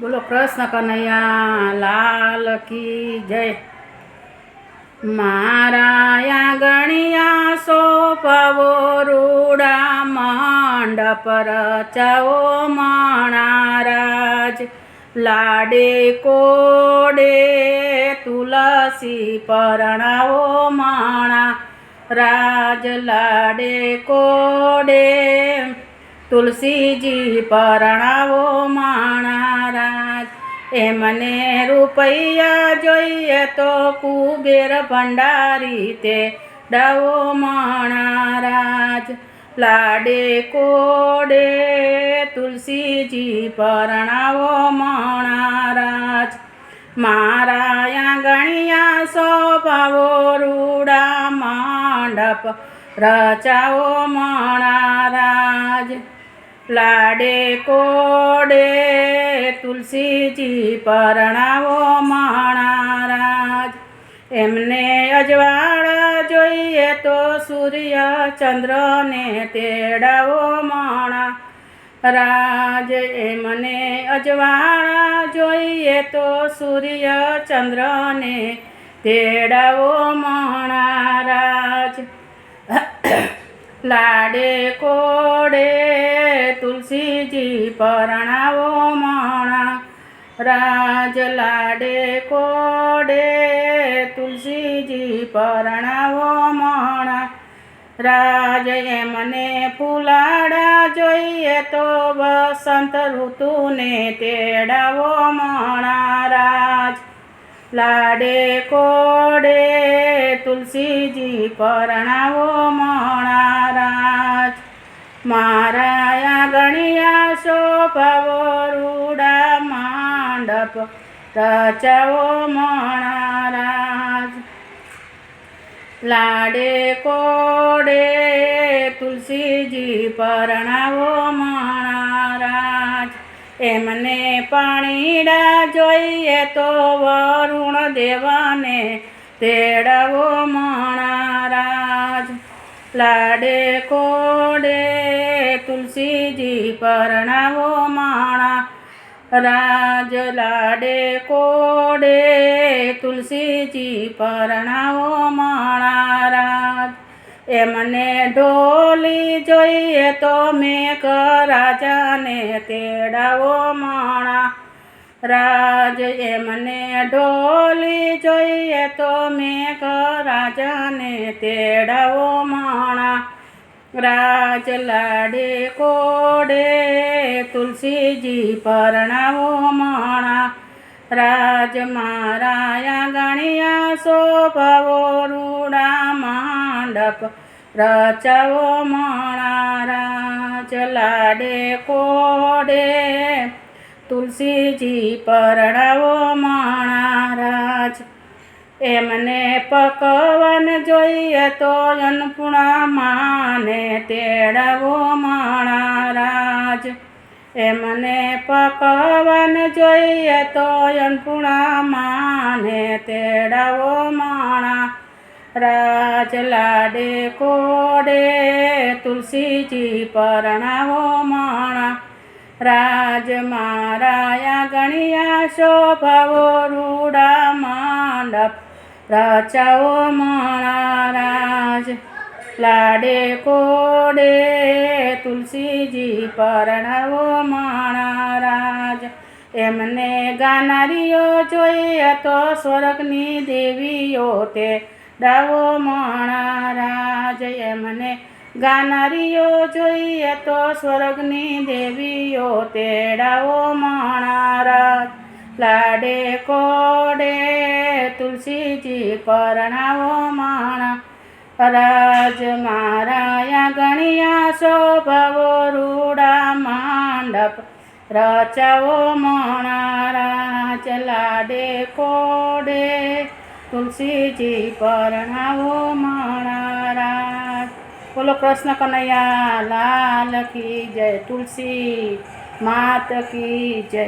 બોલો કૃષ્ણ કનૈયા, લાલ કી જય. મારા ગણિયા સોપવો રૂડા મંડપ રચાવો મણારાજ લાડે કોડે તુલસી પરણાવો માણા. રાજ લાડે કોડે તુલસીજી પરણાવો માણારાજ. એમને રૂપૈયા જોઈએ તો કુબેર ભંડારી તે ડવો માણારાજ. લાડે કોડે તુલસીજી પરણાવો માણારાજ. મારા આંગણિયા સ્વભાવો રૂડા માંડપ રચાવો મણારાજ. લાડે કોડે તુલસીજી પરણાવો મહારાજ એમને અજવાળા જોઈએ તો સૂર્ય ચંદ્રને તેડાવો મણા. રાજ, એમને અજવાળા જોઈએ તો સૂર્ય ચંદ્રને તેડાવો મણારાજ. લાડે કોડે તુલસીજી પરણાવો મણા. રાજ લાડે કોડે તુલસીજી પરણાવો મણા. રાજ એમને ફૂલાડા જોઈએ તો વસંત ઋતુને તેડાવો મણા. રાજ લાડે કોડે તુલસીજી પરણાવો મણારાજ મારા ગણિયા શોભાવો રૂડા માંડપ રચવો મણારાજ લાડે કોડે તુલસીજી પરણાવો મણારાજ એમને પાણીડા જોઈએ તો વરુણ દેવાને તેડવો મણારાજ લાડે કોડે તુલસીજી પરણાવો માણા. રાજ લાડે કોડે તુલસીજી પરણાવો માણા. રાજ એમને ઢોલી જોઈએ તો મેં રાજાને તેડાવો માણા. રાજ એમને ઢોલી જોઈએ તો મેઘ રાજાને તેડાવો માણા. રાજ લાડે કોડે તુલસીજી પરણાવો માણા. રાજ મારાયા ગણિયા શોભાવો રૂડા માંડપ રચાવો માણા. રાજ લાડે કોડે તુલસીજી પરણાવો માણારાજ. એમને પકવન જોઈએ તો અન્નપૂર્ણા માને તેડાવો માણારાજ. એમને પકવન જોઈએ તો અન્નપૂર્ણા માને તેડાવો માણા રાજ લાડે કોડે તુલસીજી પરણાવો માણા રાજ મારાયા ગણિયા શોભવો રૂડા માંડપ રચાવો મણારાજ લાડે કોડે તુલસીજી પરણાવો મણા રાજ એમને ગાનારીઓ જોઈએ તો સ્વર્ગની દેવીઓ તે ડાવો મણા રાજ એમને ગાનારીઓ જોઈએ તો સ્વર્ગની દેવીઓ તેડાવો મણારા લાડે કોડે તુલસીજી પરણાવો માણા. રાજ મારાયા ગણિયા શોભાવો રૂડા માંડપ. રચાવો મણારાજ લાડે કોડે તુલસીજી પરણાવો મણારાજ બોલો કૃષ્ણ કનૈયા લાલ કી જય તુલસી માત કી જય.